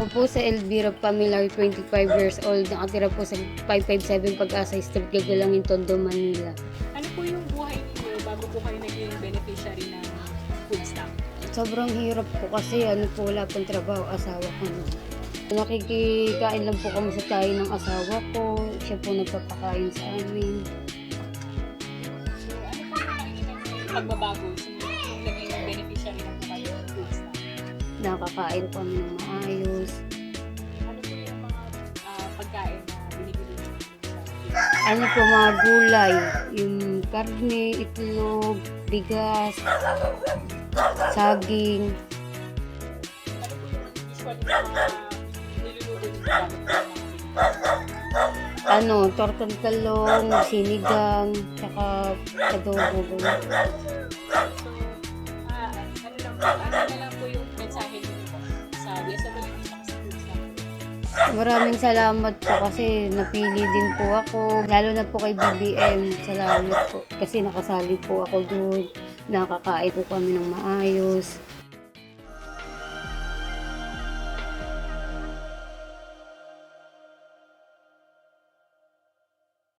Ako po sa Elvira Pamilar, 25 years old. Nakatira po sa 557 Pag-asa Street, Gagalangin, Tondo, Manila. Ano po yung buhay ninyo bago po kayo naging beneficiary ng food stamp? Sobrang hirap po kasi ano po wala pong trabaho asawa ko. No. Nakikikain lang po kami sa tayo ng asawa ko. Siya po nagpapakain sa amin. So, ano po yung niyo pagbabago yung naging beneficiary ng kayo ng food stamp? Nakakain po kami ng maayos. Ano po mga gulay. Yung karne, itlog, bigas, saging. Ano tortang talong, sinigang, tsaka adobo. Ah, ano lang ano lang Maraming salamat po kasi napili din po ako. Lalo na po kay BBM. Salamat po. Kasi nakasali po ako doon. Nakakain po kami ng maayos.